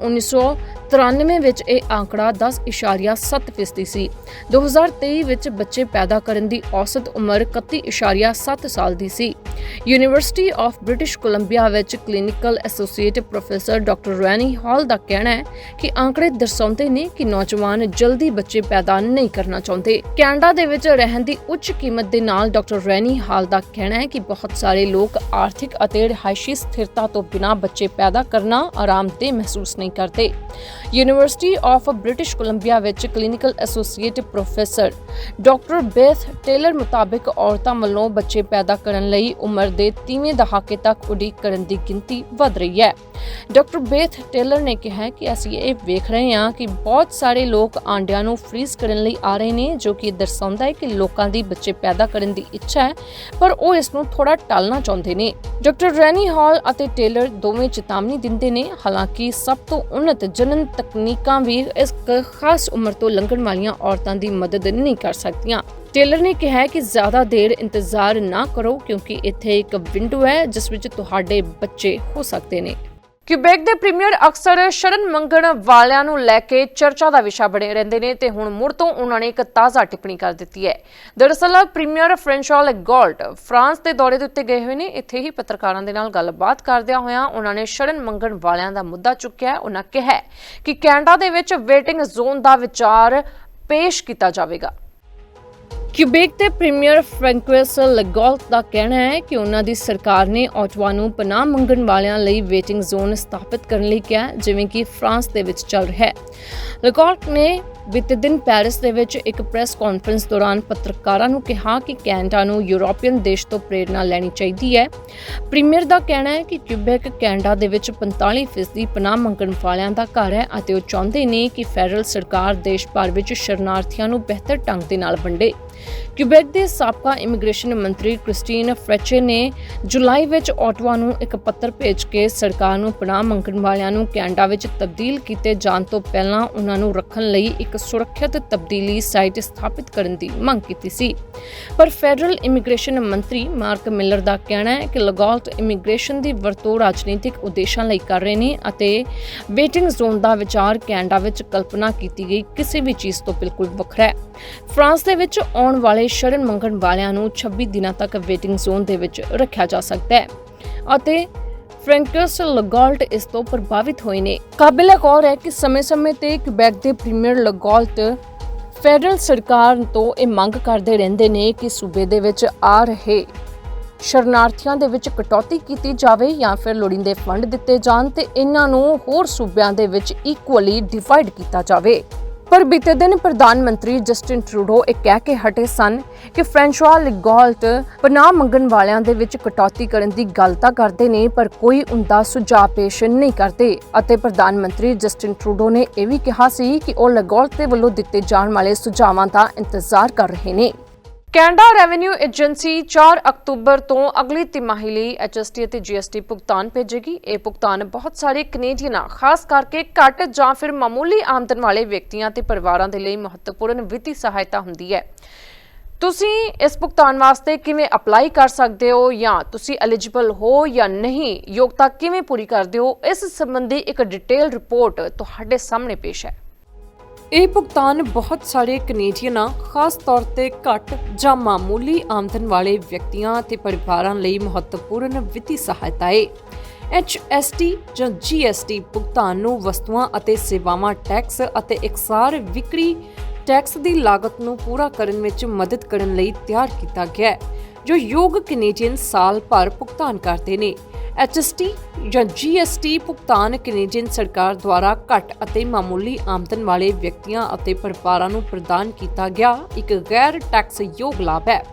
1993 ਵਿੱਚ ਇਹ ਆંકੜਾ 10.7% ਸੀ। 2023 ਵਿੱਚ ਬੱਚੇ ਪੈਦਾ ਕਰਨ ਦੀ ਔਸਤ ਉਮਰ 31.7 ਸਾਲ ਦੀ ਸੀ। ਯੂਨੀਵਰਸਿਟੀ ਆਫ ਬ੍ਰਿਟਿਸ਼ ਕੋਲੰਬੀਆ ਵਿੱਚ clinical associate professor doctor Renee Hall ਦਾ ਕਹਿਣਾ ਹੈ ਕਿ ਆંકੜੇ ਦਰਸਾਉਂਦੇ ਨੇ ਕਿ ਨੌਜਵਾਨ ਜਲਦੀ ਬੱਚੇ ਪੈਦਾ ਨਹੀਂ ਕਰਨਾ ਚਾਹੁੰਦੇ। ਕੈਨੇਡਾ ਦੇ ਵਿੱਚ ਰਹਿਣ ਦੀ ਉੱਚ ਕੀਮਤ ਦੇ ਨਾਲ ਡਾਕਟਰ ਰੈਨੀ ਹਾਲ ਦਾ ਕਹਿਣਾ ਹੈ ਕਿ ਬਹੁਤ ਸਾਰੇ ਲੋਕ ਆਰਥਿਕ ਅਤੇ ਰਿਹਾਇਸ਼ੀ ਸਥਿਰਤਾ ਤੋਂ ਬਿਨਾਂ ਬੱਚੇ ਪੈਦਾ ਕਰਨਾ ਆਰਾਮਦੇਹ ਮਹਿਸੂਸ ਨਹੀਂ ਕਰਦੇ। ਯੂਨੀਵਰਸਿਟੀ ਆਫ ਬ੍ਰਿਟਿਸ਼ ਕੋਲੰਬੀਆ ਵਿੱਚ clinical associate professor doctor Beth Taylor ਮੁਤਾਬਕ ਔਰਤਾਂ ਵੱਲੋਂ ਬੱਚੇ ਪੈਦਾ ਕਰਨ ਲਈ ਉਮਰ ਦੇ 30ਵੇਂ ਦਹਾਕੇ ਤੱਕ ਉਡੀਕ ਕਰਨ ਦੀ ਗਿਣਤੀ ਵਧ ਰਹੀ ਹੈ। ਡਾਕਟਰ ਬੇਥ ਟੇਲਰ ਨੇ ਕਿਹਾ ਕਿ ਅਸੀਂ ਇਹ ਵੇਖ ਰਹੇ ਹਾਂ ਕਿ ਬਹੁਤ ਸਾਰੇ ਲੋਕ ਆਂਡਿਆਂ ਨੂੰ ਫ੍ਰੀਜ਼ ਕਰਨ ਲਈ ਆ ਰਹੇ ਨੇ, ਜੋ ਕਿ ਦਰਸਾਉਂਦਾ ਹੈ ਕਿ ਲੋਕਾਂ ਦੀ ਬੱਚੇ ਪੈਦਾ ਕਰਨ ਦੀ ਇੱਛਾ ਹੈ, ਪਰ ਉਹ ਇਸ ਨੂੰ ਥੋੜਾ ਟਾਲਣਾ ਚਾਹੁੰਦੇ ਨੇ। ਡਾਕਟਰ ਰੈਨੀ ਹਾਲ ਅਤੇ ਟੇਲਰ ਦੋਵੇਂ ਚੇਤਾਵਨੀ ਦਿੰਦੇ ਨੇ, ਹਾਲਾਂਕਿ ਸਭ ਤੋਂ ਉન્નਤ ਜਨਨ ਤਕਨੀਕਾਂ ਵੀ ਇਸ ਖਾਸ ਉਮਰ ਤੋਂ ਲੰਘਣ ਵਾਲੀਆਂ ਔਰਤਾਂ ਦੀ ਮਦਦ ਨਹੀਂ ਕਰ ਸਕਦੀਆਂ। ਟੇਲਰ ਨੇ ਕਿਹਾ ਕਿ ਜ਼ਿਆਦਾ ਦੇਰ ਇੰਤਜ਼ਾਰ ਨਾ ਕਰੋ, ਕਿਉਂਕਿ ਇੱਥੇ ਇੱਕ ਵਿੰਡੋ ਹੈ, ਜਿਸ ਵਿੱਚ ਤੁਹਾਡੇ ਬੱਚੇ ਹੋ ਸਕਦੇ ਨੇ। ਕਿਊਬੈਕ ਦੇ ਪ੍ਰੀਮੀਅਰ ਅਕਸਰ ਸ਼ਰਨ ਮੰਗਣ ਵਾਲਿਆਂ ਨੂੰ ਲੈ ਕੇ ਚਰਚਾ ਦਾ ਵਿਸ਼ਾ ਬਣੇ ਰਹਿੰਦੇ ਨੇ ਤੇ ਹੁਣ ਮੁੜ ਤੋਂ ਉਹਨਾਂ ਨੇ ਇੱਕ ਤਾਜ਼ਾ ਟਿੱਪਣੀ ਕਰ ਦਿੱਤੀ ਹੈ। ਦਰਅਸਲ ਪ੍ਰੀਮੀਅਰ ਫ੍ਰੈਂਸ਼ਾਲ ਗੋਲਟ ਫਰਾਂਸ ਦੇ ਦੌਰੇ ਦੇ ਉੱਤੇ ਗਏ ਹੋਏ ਨੇ। ਇੱਥੇ ਹੀ ਪੱਤਰਕਾਰਾਂ ਦੇ ਨਾਲ ਗੱਲਬਾਤ ਕਰਦਿਆਂ ਹੋਇਆਂ ਉਹਨਾਂ ਨੇ ਸ਼ਰਨ ਮੰਗਣ ਵਾਲਿਆਂ ਦਾ ਮੁੱਦਾ ਚੁੱਕਿਆ। ਹੈ। ਉਹਨਾਂ ਕਿਹਾ ਕਿ ਕੈਨੇਡਾ ਦੇ ਵਿੱਚ ਵੇਟਿੰਗ ਜ਼ੋਨ ਦਾ ਵਿਚਾਰ ਪੇਸ਼ ਕੀਤਾ ਜਾਵੇਗਾ। ਕਿਊਬੇਕ ਦੇ ਪ੍ਰੀਮੀਅਰ ਫ੍ਰੈਂਕੁਇਸ ਲੈਗਾਲਟ ਦਾ ਕਹਿਣਾ ਹੈ ਕਿ ਉਹਨਾਂ ਦੀ ਸਰਕਾਰ ਨੇ ਆਟਵਾ ਨੂੰ ਪਨਾਹ ਮੰਗਣ ਵਾਲਿਆਂ ਲਈ ਵੇਟਿੰਗ ਜ਼ੋਨ ਸਥਾਪਿਤ ਕਰਨ ਲਈ ਕਿਹਾ, ਜਿਵੇਂ ਕਿ ਫਰਾਂਸ ਦੇ ਵਿੱਚ ਚੱਲ ਰਿਹਾ ਹੈ। ਲੈਗਾਲਟ ਨੇ ਬੀਤੇ ਦਿਨ ਪੈਰਿਸ ਦੇ ਵਿੱਚ ਇੱਕ ਪ੍ਰੈਸ ਕਾਨਫਰੰਸ ਦੌਰਾਨ ਪੱਤਰਕਾਰਾਂ ਨੂੰ ਕਿਹਾ ਕਿ ਕੈਨੇਡਾ ਨੂੰ ਯੂਰੋਪੀਅਨ ਦੇਸ਼ ਤੋਂ ਪ੍ਰੇਰਣਾ ਲੈਣੀ ਚਾਹੀਦੀ ਹੈ। ਪ੍ਰੀਮੀਅਰ ਦਾ ਕਹਿਣਾ ਹੈ ਕਿ ਕਿਊਬੈਕ ਕੈਨੇਡਾ ਦੇ ਵਿੱਚ 45% ਪਨਾਹ ਮੰਗਣ ਵਾਲਿਆਂ ਦਾ ਘਰ ਹੈ ਅਤੇ ਉਹ ਚਾਹੁੰਦੇ ਨੇ ਕਿ ਫੈਡਰਲ ਸਰਕਾਰ ਦੇਸ਼ ਭਰ ਵਿੱਚ ਸ਼ਰਨਾਰਥੀਆਂ ਨੂੰ ਬਿਹਤਰ ਢੰਗ ਦੇ ਨਾਲ ਵੰਡੇ। ਕਿਊਬੈਕ ਦੇ ਸਾਬਕਾ ਇਮੀਗ੍ਰੇਸ਼ਨ ਮੰਤਰੀ ਕ੍ਰਿਸਟੀਨ ਫ੍ਰੈਚੇ ਨੇ ਜੁਲਾਈ ਵਿੱਚ ਆਟਵਾ ਨੂੰ ਇੱਕ ਪੱਤਰ ਭੇਜ ਕੇ ਸਰਕਾਰ ਨੂੰ ਪਨਾਹ ਮੰਗਣ ਵਾਲਿਆਂ ਨੂੰ ਕੈਨੇਡਾ ਵਿੱਚ ਤਬਦੀਲ ਕੀਤੇ ਜਾਣ ਤੋਂ ਪਹਿਲਾਂ ਉਹਨਾਂ ਨੂੰ ਰੱਖਣ ਲਈ ਇੱਕ ਸੁਰੱਖਿਅਤ ਤਬਦੀਲੀ ਸਾਈਟ ਸਥਾਪਿਤ ਕਰਨ ਦੀ ਮੰਗ ਕੀਤੀ ਸੀ। ਪਰ ਫੈਡਰਲ ਇਮੀਗ੍ਰੇਸ਼ਨ ਮੰਤਰੀ ਮਾਰਕ ਮਿਲਰ ਦਾ ਕਹਿਣਾ ਹੈ ਕਿ ਲਗਾਲਟ ਇਮੀਗ੍ਰੇਸ਼ਨ ਦੀ ਵਰਤੋਂ ਰਾਜਨੀਤਿਕ ਉਦੇਸ਼ਾਂ ਲਈ ਕਰ ਰਹੇ ਨੇ ਅਤੇ ਵੇਟਿੰਗ ਜ਼ੋਨ ਦਾ ਵਿਚਾਰ ਕੈਨੇਡਾ ਵਿੱਚ ਕਲਪਨਾ ਕੀਤੀ ਗਈ ਕਿਸੇ ਵੀ ਚੀਜ਼ ਤੋਂ ਬਿਲਕੁਲ ਵੱਖਰਾ ਹੈ। ਫਰਾਂਸ ਦੇ ਵਿੱਚ ਆਉਣ ਵਾਲੇ ਸ਼ਰਨ ਮੰਗਣ ਵਾਲਿਆਂ ਨੂੰ 26 ਦਿਨਾਂ ਤੱਕ ਵੇਟਿੰਗ ਜ਼ੋਨ ਦੇ ਵਿੱਚ ਰੱਖਿਆ ਜਾ ਸਕਦਾ ਹੈ ਅਤੇ ਫ੍ਰੈਂਕਸ ਲਗਾਲਟ ਇਸ ਤੋਂ ਪ੍ਰਭਾਵਿਤ ਹੋਏ ਨੇ। ਕਾਬਿਲ ਗੌਰ ਹੈ ਕਿ ਸਮੇਂ-ਸਮੇਂ ਤੇ ਕਿਬੈਕ ਦੇ ਪ੍ਰੀਮੀਅਰ ਲਗਾਲਟ ਫੈਡਰਲ ਸਰਕਾਰ ਤੋਂ ਇਹ ਮੰਗ ਕਰਦੇ ਰਹਿੰਦੇ ਨੇ ਕਿ ਸੂਬੇ ਦੇ ਵਿੱਚ ਆ ਰਹੇ ਸ਼ਰਨਾਰਥੀਆਂ ਦੇ ਵਿੱਚ ਕਟੌਤੀ ਕੀਤੀ ਜਾਵੇ ਜਾਂ ਫਿਰ ਲੋੜੀਂਦੇ ਫੰਡ ਦਿੱਤੇ ਜਾਣ ਤੇ ਇਹਨਾਂ ਨੂੰ ਹੋਰ ਸੂਬਿਆਂ ਦੇ ਵਿੱਚ ਇਕੁਅਲੀ ਡਿਵਾਈਡ ਕੀਤਾ ਜਾਵੇ। ਪਰ ਬੀਤੇ ਦਿਨ ਪ੍ਰਧਾਨ ਮੰਤਰੀ ਜਸਟਿਨ ਟਰੂਡੋ ਇਹ ਕਹਿ ਕੇ ਹਟੇ ਸਨ ਕਿ ਫ੍ਰੈਂਚਵਾ ਲਿਗਾਲਟ ਪਨਾਹ ਮੰਗਣ ਵਾਲਿਆਂ ਦੇ ਵਿੱਚ ਕਟੌਤੀ ਕਰਨ ਦੀ ਗੱਲ ਤਾਂ ਕਰਦੇ ਨੇ, ਪਰ ਕੋਈ ਉਹਦਾ ਸੁਝਾਅ ਪੇਸ਼ ਨਹੀਂ ਕਰਦੇ। ਅਤੇ ਪ੍ਰਧਾਨ ਮੰਤਰੀ ਜਸਟਿਨ ਟਰੂਡੋ ਨੇ ਇਹ ਵੀ ਕਿਹਾ ਸੀ ਕਿ ਉਹ ਲਿਗਾਲਟ ਦੇ ਵੱਲੋਂ ਦਿੱਤੇ ਜਾਣ ਵਾਲੇ ਸੁਝਾਵਾਂ ਦਾ ਇੰਤਜ਼ਾਰ ਕਰ ਰਹੇ ਨੇ। ਕੈਨੇਡਾ ਰੈਵਨਿਊ ਏਜੰਸੀ 4 ਅਕਤੂਬਰ ਤੋਂ ਅਗਲੀ ਤਿਮਾਹੀ ਲਈ HST ਅਤੇ GST ਭੁਗਤਾਨ ਭੇਜੇਗੀ। ਇਹ ਭੁਗਤਾਨ ਬਹੁਤ ਸਾਰੇ ਕੈਨੇਡੀਅਨਾਂ, ਖਾਸ ਕਰਕੇ ਘੱਟ ਜਾਂ ਫਿਰ ਮਾਮੂਲੀ ਆਮਦਨ ਵਾਲੇ ਵਿਅਕਤੀਆਂ ਤੇ ਪਰਿਵਾਰਾਂ ਦੇ ਲਈ ਮਹੱਤਵਪੂਰਨ ਵਿੱਤੀ ਸਹਾਇਤਾ ਹੁੰਦੀ ਹੈ। ਤੁਸੀਂ ਇਸ ਭੁਗਤਾਨ ਵਾਸਤੇ ਕਿਵੇਂ ਅਪਲਾਈ ਕਰ ਸਕਦੇ ਹੋ ਜਾਂ ਤੁਸੀਂ ਐਲੀਜੀਬਲ ਹੋ ਜਾਂ ਨਹੀਂ, ਯੋਗਤਾ ਕਿਵੇਂ ਪੂਰੀ ਕਰਦੇ ਹੋ, ਇਸ ਸੰਬੰਧੀ ਇੱਕ ਡਿਟੇਲ ਰਿਪੋਰਟ ਤੁਹਾਡੇ ਸਾਹਮਣੇ ਪੇਸ਼ ਹੈ। ਇਹ ਭੁਗਤਾਨ ਬਹੁਤ ਸਾਰੇ ਕੈਨੇਡੀਅਨਾਂ ਖਾਸ ਤੌਰ ਤੇ ਘੱਟ ਜਾਂ ਮਾਮੂਲੀ ਆਮਦਨ ਵਾਲੇ ਵਿਅਕਤੀਆਂ ਅਤੇ ਪਰਿਵਾਰਾਂ ਲਈ ਮਹੱਤਵਪੂਰਨ ਵਿੱਤੀ ਸਹਾਇਤਾ ਹੈ HST ਜਾਂ GST ਭੁਗਤਾਨ ਨੂੰ ਵਸਤੂਆਂ ਅਤੇ ਸੇਵਾਵਾਂ ਟੈਕਸ ਅਤੇ ਇਕਸਾਰ ਵਿਕਰੀ ਟੈਕਸ ਦੀ ਲਾਗਤ ਨੂੰ ਪੂਰਾ ਕਰਨ ਵਿੱਚ ਮਦਦ ਕਰਨ ਲਈ ਤਿਆਰ ਕੀਤਾ ਗਿਆ ਹੈ, ਜੋ ਯੋਗ ਕੈਨੇਡੀਅਨ ਸਾਲ ਭਰ ਭੁਗਤਾਨ ਕਰਦੇ ਨੇ। HST ਜਾਂ GST ਭੁਗਤਾਨ ਕੈਨੇਡੀਅਨ ਸਰਕਾਰ ਦੁਆਰਾ ਘੱਟ ਅਤੇ ਮਾਮੂਲੀ ਆਮਦਨ ਵਾਲੇ ਵਿਅਕਤੀਆਂ ਅਤੇ ਪਰਿਵਾਰਾਂ ਨੂੰ ਪ੍ਰਦਾਨ ਕੀਤਾ ਗਿਆ ਇੱਕ ਗੈਰ ਟੈਕਸ ਯੋਗ ਲਾਭ ਹੈ।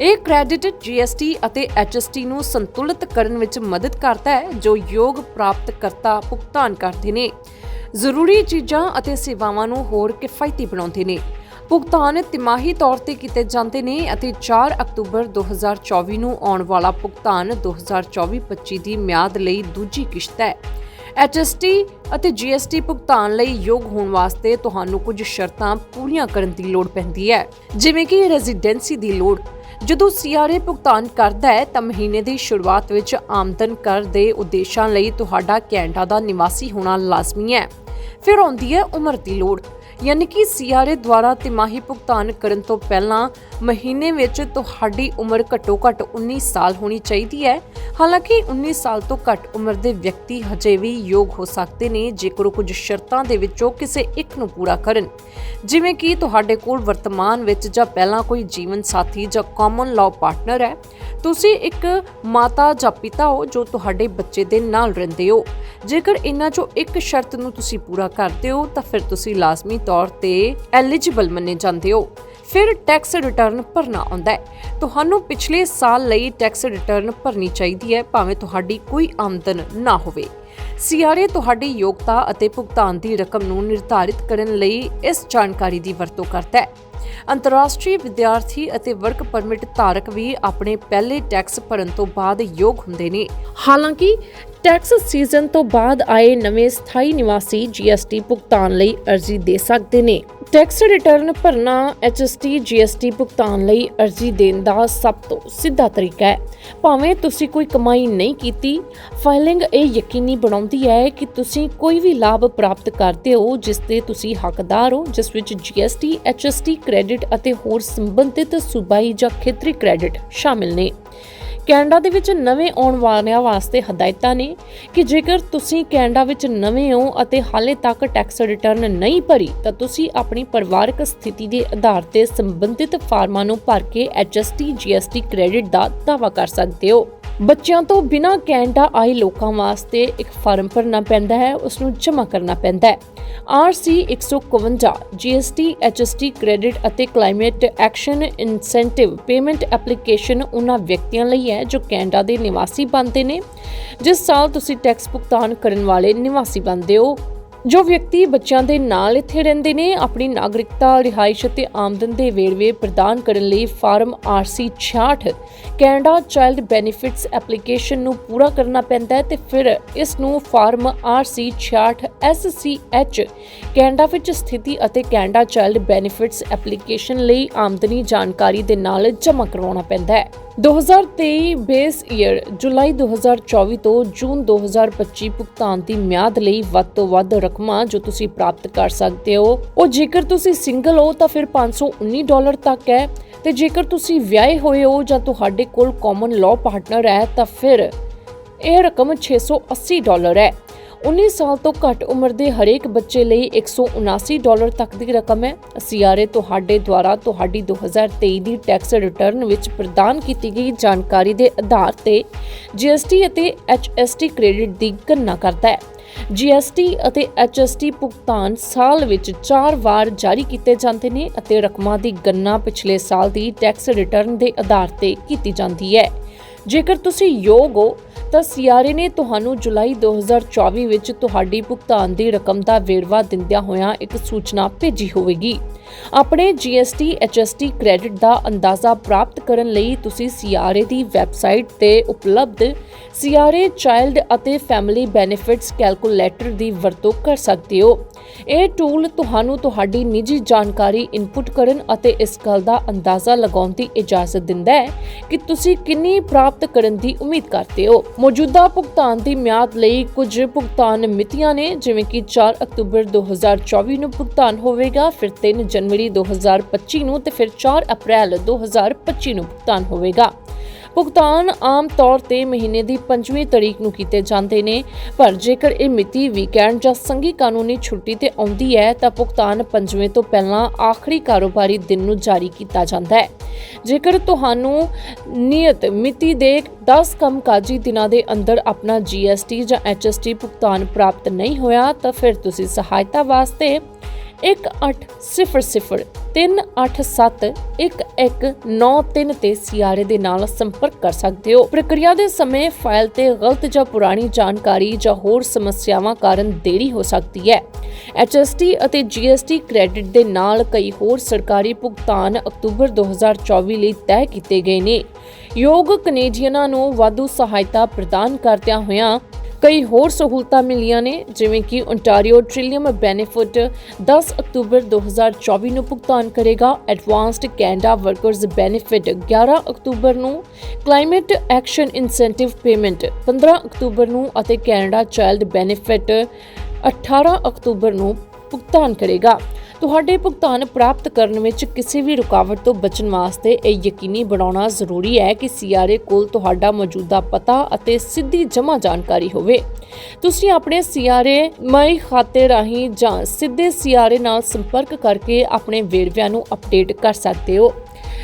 ਇਹ ਕ੍ਰੈਡਿਟ GST ਅਤੇ HST ਨੂੰ ਸੰਤੁਲਿਤ ਕਰਨ ਵਿੱਚ ਮਦਦ ਕਰਦਾ ਹੈ, ਜੋ ਯੋਗ ਪ੍ਰਾਪਤਕਰਤਾ ਭੁਗਤਾਨ ਕਰਦੇ ਨੇ। ਜ਼ਰੂਰੀ ਚੀਜ਼ਾਂ ਅਤੇ ਸੇਵਾਵਾਂ ਨੂੰ ਹੋਰ ਕਿਫਾਇਤੀ ਬਣਾਉਂਦੇ ਨੇ। ਭੁਗਤਾਨ ਤਿਮਾਹੀ ਤੌਰ ਤੇ ਕੀਤੇ ਜਾਂਦੇ ਨੇ ਅਤੇ 4 ਅਕਤੂਬਰ 2024 ਨੂੰ ਆਉਣ ਵਾਲਾ ਭੁਗਤਾਨ 2024-25 ਦੀ ਮਿਆਦ ਲਈ ਦੂਜੀ ਕਿਸ਼ਤ ਹੈ। HST ਅਤੇ GST ਭੁਗਤਾਨ ਲਈ ਯੋਗ ਹੋਣ ਵਾਸਤੇ ਤੁਹਾਨੂੰ ਕੁਝ ਸ਼ਰਤਾਂ ਪੂਰੀਆਂ ਕਰਨ ਦੀ ਲੋੜ ਪੈਂਦੀ ਹੈ। ਜਿਵੇਂ ਕਿ ਰੈਜ਼ੀਡੈਂਸੀ ਦੀ ਲੋੜ। ਜਦੋਂ CRA ਭੁਗਤਾਨ ਕਰਦਾ ਹੈ, ਤਾਂ ਮਹੀਨੇ ਦੀ ਸ਼ੁਰੂਆਤ ਵਿੱਚ ਆਮਦਨ ਕਰ ਦੇ ਉਦੇਸ਼ਾਂ ਲਈ ਤੁਹਾਡਾ ਕੈਨੇਡਾ ਦਾ ਨਿਵਾਸੀ ਹੋਣਾ ਲਾਜ਼ਮੀ ਹੈ। ਫਿਰ ਆਉਂਦੀ ਹੈ ਉਮਰ ਦੀ ਲੋੜ। ਯਾਨੀ ਕਿ ਸੀਆਰਏ ਦੁਆਰਾ ਤਿਮਾਹੀ ਭੁਗਤਾਨ ਕਰਨ ਤੋਂ ਪਹਿਲਾਂ ਮਹੀਨੇ ਵਿੱਚ ਤੁਹਾਡੀ ਉਮਰ ਘੱਟੋ-ਘੱਟ 19 ਸਾਲ ਹੋਣੀ ਚਾਹੀਦੀ ਹੈ। ਹਾਲਾਂਕਿ 19 ਸਾਲ ਤੋਂ ਘੱਟ ਉਮਰ ਦੇ ਵਿਅਕਤੀ ਹਜੇ ਵੀ ਯੋਗ ਹੋ ਸਕਦੇ ਨੇ, ਜੇਕਰ ਉਹ ਕੁਝ ਸ਼ਰਤਾਂ ਦੇ ਵਿੱਚੋਂ ਕਿਸੇ ਇੱਕ ਨੂੰ ਪੂਰਾ ਕਰਨ। ਜਿਵੇਂ ਕਿ ਤੁਹਾਡੇ ਕੋਲ ਵਰਤਮਾਨ ਵਿੱਚ ਜਾਂ ਪਹਿਲਾਂ ਕੋਈ ਜੀਵਨ ਸਾਥੀ ਜਾਂ ਕਾਮਨ ਲਾਅ ਪਾਰਟਨਰ ਹੈ, ਤੁਸੀਂ ਇੱਕ ਮਾਤਾ ਜਾਂ ਪਿਤਾ ਹੋ ਜੋ ਤੁਹਾਡੇ ਬੱਚੇ ਦੇ ਨਾਲ ਰਹਿੰਦੇ ਹੋ। ਜੇਕਰ ਇਹਨਾਂ ਚੋਂ ਇੱਕ ਸ਼ਰਤ ਨੂੰ ਤੁਸੀਂ ਪੂਰਾ ਕਰਦੇ ਹੋ, ਤਾਂ ਫਿਰ ਤੁਸੀਂ ਲਾਜ਼ਮੀ ਤੌਰ ਤੇ ਐਲੀਜੀਬਲ ਮੰਨੇ ਜਾਂਦੇ ਹੋ। ਫਿਰ ਟੈਕਸ ਰਿਟਰਨ ਭਰਨਾ ਆਉਂਦਾ ਹੈ। ਤੁਹਾਨੂੰ ਪਿਛਲੇ ਸਾਲ ਲਈ ਟੈਕਸ ਰਿਟਰਨ ਭਰਨੀ ਚਾਹੀਦੀ ਹੈ, ਭਾਵੇਂ ਤੁਹਾਡੀ ਕੋਈ ਆਮਦਨ ਨਾ ਹੋਵੇ। ਸੀਆਰਏ ਤੁਹਾਡੀ ਯੋਗਤਾ ਅਤੇ ਭੁਗਤਾਨ ਦੀ ਰਕਮ ਨੂੰ ਨਿਰਧਾਰਿਤ ਕਰਨ ਲਈ ਇਸ ਜਾਣਕਾਰੀ ਦੀ ਵਰਤੋਂ ਕਰਦਾ ਹੈ। ਅੰਤਰਰਾਸ਼ਟਰੀ ਵਿਦਿਆਰਥੀ ਅਤੇ ਵਰਕ ਪਰਮਿਟ ਧਾਰਕ ਵੀ ਆਪਣੇ ਪਹਿਲੇ ਟੈਕਸ ਭਰਨ ਤੋਂ ਬਾਅਦ ਯੋਗ ਹੁੰਦੇ ਨੇ। ਹਾਲਾਂਕਿ ਟੈਕਸ ਸੀਜ਼ਨ ਤੋਂ ਬਾਅਦ ਆਏ ਨਵੇਂ ਸਥਾਈ ਨਿਵਾਸੀ GST ਭੁਗਤਾਨ ਲਈ ਅਰਜ਼ੀ ਦੇ ਸਕਦੇ ਨੇ। ਟੈਕਸ ਰਿਟਰਨ ਭਰਨਾ HST GST ਭੁਗਤਾਨ ਲਈ ਅਰਜ਼ੀ ਦੇਣ ਦਾ ਸਭ ਤੋਂ ਸਿੱਧਾ ਤਰੀਕਾ ਹੈ। ਭਾਵੇਂ ਤੁਸੀਂ ਕੋਈ ਕਮਾਈ ਨਹੀਂ ਕੀਤੀ, ਫਾਈਲਿੰਗ ਇਹ ਯਕੀਨੀ ਬਣਾਉਂਦੀ ਹੈ ਕਿ ਤੁਸੀਂ ਕੋਈ ਵੀ ਲਾਭ ਪ੍ਰਾਪਤ ਕਰਦੇ ਹੋ ਜਿਸ ਤੇ ਤੁਸੀਂ ਹੱਕਦਾਰ ਹੋ, ਜਿਸ ਵਿੱਚ GST HST ਕ੍ਰੈਡਿਟ ਅਤੇ ਹੋਰ ਸੰਬੰਧਿਤ ਸੂਬਾਈ ਜਾਂ ਖੇਤਰੀ ਕ੍ਰੈਡਿਟ ਸ਼ਾਮਿਲ ਨੇ। ਕੈਨੇਡਾ ਦੇ ਵਿੱਚ ਨਵੇਂ ਆਉਣ ਵਾਲਿਆਂ ਵਾਸਤੇ ਹਦਾਇਤਾਂ ਨੇ ਕਿ ਜੇਕਰ ਤੁਸੀਂ ਕੈਨੇਡਾ ਵਿੱਚ ਨਵੇਂ ਹੋ ਅਤੇ ਹਾਲੇ ਤੱਕ ਟੈਕਸ ਰਿਟਰਨ ਨਹੀਂ ਭਰੀ, ਤਾਂ ਤੁਸੀਂ ਆਪਣੀ ਪਰਿਵਾਰਕ ਸਥਿਤੀ ਦੇ ਆਧਾਰ ਤੇ ਸੰਬੰਧਿਤ ਫਾਰਮਾਂ ਨੂੰ ਭਰ ਕੇ HST GST ਕ੍ਰੈਡਿਟ ਦਾ ਦਾਅਵਾ ਕਰ ਸਕਦੇ ਹੋ। ਬੱਚਿਆਂ ਤੋਂ ਬਿਨਾਂ ਕੈਨੇਡਾ ਆਏ ਲੋਕਾਂ ਵਾਸਤੇ ਇੱਕ ਫਾਰਮ ਭਰਨਾ ਪੈਂਦਾ ਹੈ, ਉਸ ਨੂੰ ਜਮ੍ਹਾਂ ਕਰਨਾ ਪੈਂਦਾ ਹੈ। RC 151 GST HST ਕ੍ਰੈਡਿਟ ਅਤੇ climate action incentive payment application ਉਹਨਾਂ ਵਿਅਕਤੀਆਂ ਲਈ ਹੈ, ਜੋ ਕੈਨੇਡਾ ਦੇ ਨਿਵਾਸੀ ਬਣਦੇ ਨੇ। ਜਿਸ ਸਾਲ ਤੁਸੀਂ ਟੈਕਸ ਭੁਗਤਾਨ ਕਰਨ ਵਾਲੇ ਨਿਵਾਸੀ ਬਣਦੇ ਹੋ ਜੋ ਵਿਅਕਤੀ ਬੱਚਿਆਂ ਦੇ ਨਾਲ ਇੱਥੇ ਰਹਿੰਦੇ ਨੇ, ਆਪਣੀ ਨਾਗਰਿਕਤਾ, ਰਿਹਾਇਸ਼ ਅਤੇ ਆਮਦਨ ਦੇ ਵੇਰਵੇ ਪ੍ਰਦਾਨ ਕਰਨ ਲਈ form RC 66 Canada child benefits application ਨੂੰ ਪੂਰਾ ਕਰਨਾ ਪੈਂਦਾ ਹੈ ਤੇ ਫਿਰ ਇਸ ਨੂੰ ਫਾਰਮ RC 66 SCH ਕੈਨੇਡਾ ਵਿੱਚ ਸਥਿਤੀ ਅਤੇ ਕੈਨੇਡਾ ਚਾਈਲਡ ਬੈਨੀਫਿਟਸ ਐਪਲੀਕੇਸ਼ਨ ਲਈ ਆਮਦਨੀ ਜਾਣਕਾਰੀ ਦੇ ਨਾਲ ਜਮ੍ਹਾਂ ਕਰਵਾਉਣਾ ਪੈਂਦਾ ਹੈ। 2023 ਬੇਸ ਈਅਰ ਜੁਲਾਈ 2024 ਤੋਂ ਜੂਨ 2025 ਭੁਗਤਾਨ ਦੀ ਮਿਆਦ ਲਈ ਵੱਧ ਤੋਂ ਵੱਧ ਰਕਮਾਂ ਜੋ ਤੁਸੀਂ ਪ੍ਰਾਪਤ ਕਰ ਸਕਦੇ ਹੋ। ਉਹ ਜੇਕਰ ਤੁਸੀਂ ਸਿੰਗਲ ਹੋ ਤਾਂ ਫਿਰ 519 ਡਾਲਰ ਤੱਕ ਹੈ ਤੇ ਜੇਕਰ ਤੁਸੀਂ ਵਿਆਹੇ ਹੋਏ ਹੋ ਜਾਂ ਤੁਹਾਡੇ ਕੋਲ ਕਾਮਨ ਲਾਅ ਪਾਰਟਨਰ ਹੈ ਤਾਂ ਫਿਰ ਇਹ ਰਕਮ 680 ਡਾਲਰ ਹੈ। 19 ਸਾਲ ਤੋਂ ਘੱਟ ਉਮਰ ਦੇ ਹਰੇਕ ਬੱਚੇ ਲਈ 179 ਡਾਲਰ ਤੱਕ ਦੀ ਰਕਮ ਹੈ। ਸੀਆਰਏ ਤੁਹਾਡੇ ਦੁਆਰਾ ਤੁਹਾਡੀ 2023 ਦੀ ਟੈਕਸ ਰਿਟਰਨ ਵਿੱਚ ਪ੍ਰਦਾਨ ਕੀਤੀ ਗਈ ਜਾਣਕਾਰੀ ਦੇ ਆਧਾਰ ਤੇ ਜੀਐਸਟੀ ਅਤੇ ਐਚਐਸਟੀ ਕ੍ਰੈਡਿਟ ਦੀ ਗਣਨਾ ਕਰਦਾ ਹੈ। ਜੀਐਸਟੀ ਅਤੇ ਐਚਐਸਟੀ ਭੁਗਤਾਨ ਸਾਲ ਵਿੱਚ 4 ਵਾਰ ਜਾਰੀ ਕੀਤੇ ਜਾਂਦੇ ਨੇ ਅਤੇ ਰਕਮਾਂ ਦੀ ਗਣਨਾ ਪਿਛਲੇ ਸਾਲ ਦੀ ਟੈਕਸ ਰਿਟਰਨ ਦੇ ਆਧਾਰ ਤੇ ਕੀਤੀ ਜਾਂਦੀ ਹੈ। ਜੇਕਰ ਤੁਸੀਂ ਯੋਗ ਹੋ ਤਾਂ ਸੀਆਰਏ ਨੇ ਤੁਹਾਨੂੰ ਜੁਲਾਈ 2024 ਵਿੱਚ ਤੁਹਾਡੀ ਭੁਗਤਾਨ ਦੀ ਰਕਮ ਦਾ ਵੇਰਵਾ ਦਿੰਦਿਆਂ ਹੋਇਆਂ ਇੱਕ ਸੂਚਨਾ ਭੇਜੀ ਹੋਵੇਗੀ। ਆਪਣੇ ਜੀਐਸਟੀ ਐਚਐਸਟੀ ਕ੍ਰੈਡਿਟ ਦਾ ਅੰਦਾਜ਼ਾ ਪ੍ਰਾਪਤ ਕਰਨ ਲਈ ਤੁਸੀਂ ਸੀਆਰਏ ਦੀ ਵੈਬਸਾਈਟ ਤੇ ਉਪਲਬਧ ਸੀਆਰਏ ਚਾਈਲਡ ਅਤੇ ਫੈਮਿਲੀ ਬੈਨੀਫਿਟਸ ਕੈਲਕੂਲੇਟਰ ਦੀ ਵਰਤੋਂ ਕਰ ਸਕਦੇ ਹੋ। ਇਹ ਟੂਲ ਤੁਹਾਨੂੰ ਤੁਹਾਡੀ ਨਿੱਜੀ ਜਾਣਕਾਰੀ ਇਨਪੁਟ ਕਰਨ ਅਤੇ ਇਸ ਗੱਲ ਦਾ ਅੰਦਾਜ਼ਾ ਲਗਾਉਣ ਦੀ ਇਜਾਜ਼ਤ ਦਿੰਦਾ ਹੈ ਕਿ ਤੁਸੀਂ ਕਿੰਨੀ ਪ੍ਰਾਪਤ ਕਰਨ ਦੀ ਉਮੀਦ ਕਰਦੇ ਹੋ। ਮੌਜੂਦਾ ਭੁਗਤਾਨ ਦੀ ਮਿਆਦ ਲਈ ਕੁਝ ਭੁਗਤਾਨ ਮਿਤੀਆਂ ਨੇ, ਜਿਵੇਂ ਕਿ 4 ਅਕਤੂਬਰ 2024 ਨੂੰ ਭੁਗਤਾਨ ਹੋਵੇਗਾ, ਫਿਰ 3 ਜਨਵਰੀ 2025 ਨੂੰ ਤੇ ਫਿਰ 4 ਅਪ੍ਰੈਲ 2025 ਨੂੰ ਭੁਗਤਾਨ ਹੋਵੇਗਾ। ਭੁਗਤਾਨ ਆਮ ਤੌਰ ਤੇ ਮਹੀਨੇ ਦੀ 5ਵੀਂ ਤਾਰੀਖ ਨੂੰ ਕੀਤੇ ਜਾਂਦੇ ਨੇ, ਪਰ ਜੇਕਰ ਇਹ ਮਿਤੀ ਵੀਕਐਂਡ ਜਾਂ ਸੰਘੀ ਕਾਨੂੰਨੀ ਛੁੱਟੀ ਤੇ ਆਉਂਦੀ ਹੈ, ਤਾਂ ਭੁਗਤਾਨ 5ਵੇਂ ਤੋਂ ਪਹਿਲਾਂ ਆਖਰੀ ਕਾਰੋਬਾਰੀ ਦਿਨ ਨੂੰ ਜਾਰੀ ਕੀਤਾ ਜਾਂਦਾ ਹੈ। ਜੇਕਰ ਤੁਹਾਨੂੰ ਨਿਯਤ ਮਿਤੀ ਦੇ 10 ਕੰਮਕਾਜੀ ਦਿਨਾਂ ਦੇ ਅੰਦਰ ਆਪਣਾ GST ਜਾਂ HST ਭੁਗਤਾਨ ਪ੍ਰਾਪਤ ਨਹੀਂ ਹੋਇਆ, ਤਾਂ ਫਿਰ ਤੁਸੀਂ ਸਹਾਇਤਾ ਵਾਸਤੇ 1800387193 ਤੇ ਸੀਆਰਏ ਦੇ ਨਾਲ ਸੰਪਰਕ ਕਰ ਸਕਦੇ ਹੋ। ਪ੍ਰਕਿਰਿਆ ਦੇ ਸਮੇਂ ਫਾਈਲ ਤੇ ਗਲਤ ਜਾਂ ਪੁਰਾਣੀ ਜਾਣਕਾਰੀ ਜਾਂ ਹੋਰ ਸਮੱਸਿਆਵਾਂ ਕਾਰਨ ਦੇਰੀ ਹੋ ਸਕਦੀ ਹੈ। HST ਅਤੇ GST ਕ੍ਰੈਡਿਟ ਦੇ ਨਾਲ ਕਈ ਹੋਰ ਸਰਕਾਰੀ ਭੁਗਤਾਨ ਅਕਤੂਬਰ 2024 ਲਈ ਤੈਅ ਕੀਤੇ ਗਏ ਨੇ। ਯੋਗ ਕੈਨੇਡੀਅਨਾਂ ਨੂੰ ਵਾਧੂ ਸਹਾਇਤਾ ਪ੍ਰਦਾਨ ਕਰਦਿਆਂ ਹੋਇਆਂ ਕਈ ਹੋਰ ਸਹੂਲਤਾਂ ਮਿਲੀਆਂ ਨੇ, ਜਿਵੇਂ ਕਿ ਓਨਟਾਰੀਓ ਟ੍ਰਿਲੀਅਮ ਬੈਨੀਫਿਟ 10 ਅਕਤੂਬਰ 2024 ਨੂੰ ਭੁਗਤਾਨ ਕਰੇਗਾ ਐਡਵਾਂਸਡ ਕੈਨੇਡਾ ਵਰਕਰਸ ਬੈਨੀਫਿਟ 11 ਅਕਤੂਬਰ ਨੂੰ ਕਲਾਈਮੇਟ ਐਕਸ਼ਨ ਇਨਸੈਂਟਿਵ ਪੇਮੈਂਟ 15 ਅਕਤੂਬਰ ਨੂੰ ਅਤੇ ਕੈਨੇਡਾ ਚਾਈਲਡ ਬੈਨੀਫਿਟ 18 ਅਕਤੂਬਰ ਨੂੰ ਭੁਗਤਾਨ ਕਰੇਗਾ। ਤੁਹਾਡੇ ਭੁਗਤਾਨ ਪ੍ਰਾਪਤ ਕਰਨ ਵਿੱਚ ਕਿਸੇ ਵੀ ਰੁਕਾਵਟ ਤੋਂ ਬਚਣ ਵਾਸਤੇ ਇਹ ਯਕੀਨੀ ਬਣਾਉਣਾ ਜ਼ਰੂਰੀ ਹੈ ਕਿ ਸੀਆਰਏ ਕੋਲ ਤੁਹਾਡਾ ਮੌਜੂਦਾ ਪਤਾ ਅਤੇ ਸਿੱਧੀ ਜਮ੍ਹਾਂ ਜਾਣਕਾਰੀ ਹੋਵੇ। ਤੁਸੀਂ ਆਪਣੇ ਸੀਆਰਏ ਮਈ ਖਾਤੇ ਰਾਹੀਂ ਜਾਂ ਸਿੱਧੇ ਸੀਆਰਏ ਨਾਲ ਸੰਪਰਕ ਕਰਕੇ ਆਪਣੇ ਵੇਰਵਿਆਂ ਨੂੰ ਅਪਡੇਟ ਕਰ ਸਕਦੇ ਹੋ।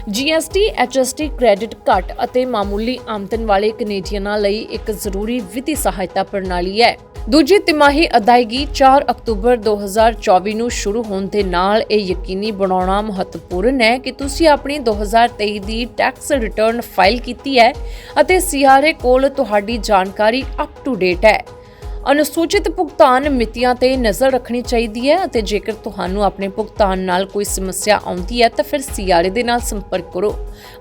GST HST ਕ੍ਰੈਡਿਟ ਘੱਟ ਅਤੇ ਮਾਮੂਲੀ ਆਮਦਨ ਵਾਲੇ ਕੈਨੇਡੀਅਨਾਂ ਲਈ ਇੱਕ ਜ਼ਰੂਰੀ ਵਿੱਤੀ ਸਹਾਇਤਾ ਪ੍ਰਣਾਲੀ ਹੈ। ਦੂਜੀ ਤਿਮਾਹੀ ਅਦਾਇਗੀ 4 ਅਕਤੂਬਰ 2024 ਨੂੰ ਸ਼ੁਰੂ ਹੋਣ ਦੇ ਨਾਲ ਇਹ ਯਕੀਨੀ ਬਣਾਉਣਾ ਮਹੱਤਵਪੂਰਨ ਹੈ ਕਿ ਤੁਸੀਂ ਆਪਣੀ 2023 ਦੀ ਟੈਕਸ ਰਿਟਰਨ ਫਾਈਲ ਕੀਤੀ ਹੈ ਅਤੇ ਸੀਆਰਏ ਕੋਲ ਤੁਹਾਡੀ ਜਾਣਕਾਰੀ ਅਪ ਟੂ ਡੇਟ ਹੈ। ਅਨੁਸੂਚਿਤ ਭੁਗਤਾਨ ਮਿਤੀਆਂ ਤੇ ਨਜ਼ਰ ਰੱਖਣੀ ਚਾਹੀਦੀ ਹੈ ਅਤੇ ਜੇਕਰ ਤੁਹਾਨੂੰ ਆਪਣੇ ਭੁਗਤਾਨ ਨਾਲ ਕੋਈ ਸਮੱਸਿਆ ਆਉਂਦੀ ਹੈ ਤਾਂ ਫਿਰ ਸੀਆਰਏ ਦੇ ਨਾਲ ਸੰਪਰਕ ਕਰੋ।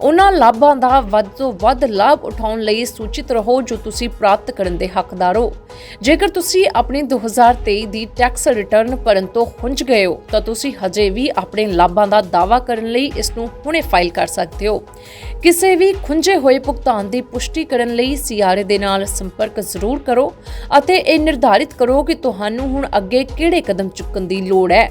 ਉਹਨਾਂ ਲਾਭਾਂ ਦਾ ਵੱਧ ਤੋਂ ਵੱਧ ਲਾਭ ਉਠਾਉਣ ਲਈ ਸੂਚਿਤ ਰਹੋ ਜੋ ਤੁਸੀਂ ਪ੍ਰਾਪਤ ਕਰਨ ਦੇ ਹੱਕਦਾਰ ਹੋ। ਜੇਕਰ ਤੁਸੀਂ ਆਪਣੀ 2023 ਦੀ ਟੈਕਸ ਰਿਟਰਨ ਭਰਨ ਤੋਂ ਹੁੰਜ ਗਏ ਹੋ, ਤਾਂ ਤੁਸੀਂ ਹਜੇ ਵੀ ਆਪਣੇ ਲਾਭਾਂ ਦਾ ਦਾਅਵਾ ਕਰਨ ਲਈ ਇਸ ਨੂੰ ਹੁਣੇ ਫਾਈਲ ਕਰ ਸਕਦੇ ਹੋ। ਕਿਸੇ ਵੀ ਖੁੰਝੇ ਹੋਏ ਭੁਗਤਾਨ ਦੀ ਪੁਸ਼ਟੀ ਕਰਨ ਲਈ ਸੀਆਰਏ ਦੇ ਨਾਲ ਸੰਪਰਕ ਜ਼ਰੂਰ ਕਰੋ ਅਤੇ ਇਹ ਨਿਰਧਾਰਿਤ ਕਰੋ ਕਿ ਤੁਹਾਨੂੰ ਹੁਣ ਅੱਗੇ ਕਿਹੜੇ ਕਦਮ ਚੁੱਕਣ ਦੀ ਲੋੜ ਹੈ।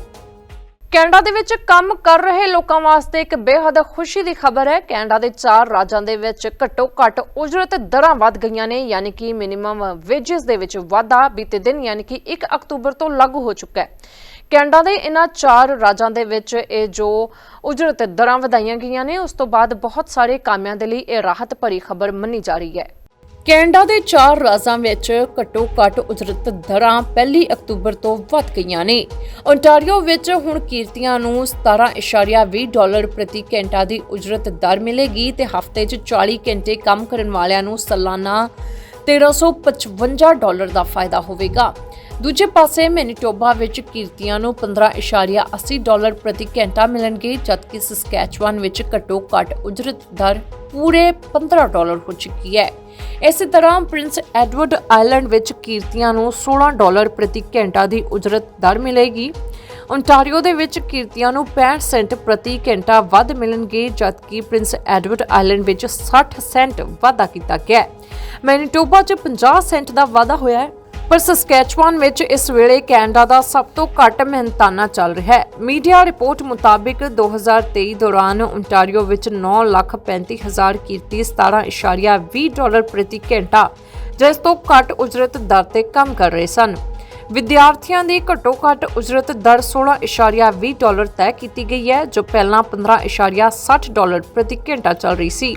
ਕੈਨੇਡਾ ਦੇ ਵਿੱਚ ਕੰਮ ਕਰ ਰਹੇ ਲੋਕਾਂ ਵਾਸਤੇ ਇੱਕ ਬੇਹੱਦ ਖੁਸ਼ੀ ਦੀ ਖਬਰ ਹੈ। ਕੈਨੇਡਾ ਦੇ ਚਾਰ ਰਾਜਾਂ ਦੇ ਵਿੱਚ ਘੱਟੋ ਘੱਟ ਉਜਰਤ ਦਰਾਂ ਵੱਧ ਗਈਆਂ ਨੇ, ਯਾਨੀ ਕਿ ਮਿਨੀਮਮ ਵੇਜਸ ਦੇ ਵਿੱਚ ਵਾਧਾ ਬੀਤੇ ਦਿਨ, ਯਾਨੀ ਕਿ 1 ਅਕਤੂਬਰ ਤੋਂ ਲਾਗੂ ਹੋ ਚੁੱਕਾ ਹੈ। ਕੈਨੇਡਾ ਦੇ ਇਹਨਾਂ ਚਾਰ ਰਾਜਾਂ ਦੇ ਵਿੱਚ ਇਹ ਜੋ ਉਜਰਤ ਦਰਾਂ ਵਧਾਈਆਂ ਗਈਆਂ ਨੇ, ਉਸ ਤੋਂ ਬਾਅਦ ਬਹੁਤ ਸਾਰੇ ਕਾਮਿਆਂ ਦੇ ਲਈ ਇਹ ਰਾਹਤ ਭਰੀ ਖਬਰ ਮੰਨੀ ਜਾ ਰਹੀ ਹੈ। ਕੈਨੇਡਾ ਦੇ ਚਾਰ ਰਾਜਾਂ ਵਿੱਚ ਘੱਟੋ ਘੱਟ ਉਜਰਤ ਦਰਾਂ 1 ਅਕਤੂਬਰ ਤੋਂ ਵੱਧ ਗਈਆਂ ਨੇ। ਓਨਟਾਰੀਓ ਵਿੱਚ ਹੁਣ ਕੀਰਤੀਆਂ ਨੂੰ 17.20 ਡਾਲਰ ਪ੍ਰਤੀ ਘੰਟਾ ਦੀ ਉਜਰਤ ਦਰ ਮਿਲੇਗੀ ਤੇ ਹਫ਼ਤੇ 'ਚ 40 ਘੰਟੇ ਕੰਮ ਕਰਨ ਵਾਲਿਆਂ ਨੂੰ ਸਾਲਾਨਾ 1355 ਡਾਲਰ ਦਾ ਫਾਇਦਾ ਹੋਵੇਗਾ। ਦੂਜੇ ਪਾਸੇ ਮੈਨੀਟੋਬਾ ਵਿੱਚ ਕੀਰਤੀਆਂ ਨੂੰ 15.80 ਡਾਲਰ ਪ੍ਰਤੀ ਘੰਟਾ ਮਿਲਣਗੇ ਜਦਕਿ ਸਸਕੈਚੁਆਨ ਵਿੱਚ ਘੱਟੋ ਘੱਟ ਉਜਰਤ ਦਰ ਪੂਰੇ 15 ਡਾਲਰ ਹੋ ਚੁੱਕੀ ਹੈ। ਇਸੇ ਤਰ੍ਹਾਂ ਪ੍ਰਿੰਸ ਐਡਵਰਡ ਆਈਲੈਂਡ ਵਿੱਚ ਕੀਰਤੀਆਂ ਨੂੰ 16 ਡਾਲਰ ਪ੍ਰਤੀ ਘੰਟਾ ਦੀ ਉਜਰਤ ਦਰ ਮਿਲੇਗੀ। ਓਨਟਾਰੀਓ ਦੇ ਵਿੱਚ ਕੀਰਤੀਆਂ ਨੂੰ 65 ਸੈਂਟ ਪ੍ਰਤੀ ਘੰਟਾ ਵੱਧ ਮਿਲਣਗੇ ਜਦਕਿ ਪ੍ਰਿੰਸ ਐਡਵਰਡ ਆਈਲੈਂਡ ਵਿੱਚ 60 ਸੈਂਟ ਵਾਧਾ ਕੀਤਾ ਗਿਆ ਹੈ। ਮੈਨੀਟੋਬਾ 'ਚ 50 ਸੈਂਟ ਦਾ ਵਾਧਾ ਹੋਇਆ ਹੈ। ਪਰ ਸਸਕੈਚੁਆਨ ਵਿੱਚ ਇਸ ਵੇਲੇ ਕੈਨੇਡਾ ਦਾ ਸਭ ਤੋਂ ਘੱਟ ਮਿਹਨਤਾਨਾ ਚੱਲ ਰਿਹਾ ਹੈ। ਮੀਡੀਆ ਰਿਪੋਰਟ ਮੁਤਾਬਿਕ 2023 ਦੌਰਾਨ ਓਨਟਾਰੀਓ ਵਿੱਚ 9,35,000 ਕੀਰਤੀ 17.20 ਡਾਲਰ ਪ੍ਰਤੀ ਘੰਟਾ ਜਿਸ ਤੋਂ ਘੱਟ ਉਜਰਤ ਦਰ ਤੇ ਕੰਮ ਕਰ ਰਹੇ ਸਨ। ਵਿਦਿਆਰਥੀਆਂ ਦੀ ਘੱਟੋ ਘੱਟ ਉਜਰਤ ਦਰ 16.20 ਡਾਲਰ ਤੈਅ ਕੀਤੀ ਗਈ ਹੈ, ਜੋ ਪਹਿਲਾਂ 15.60 ਡਾਲਰ ਪ੍ਰਤੀ ਘੰਟਾ ਚੱਲ ਰਹੀ ਸੀ।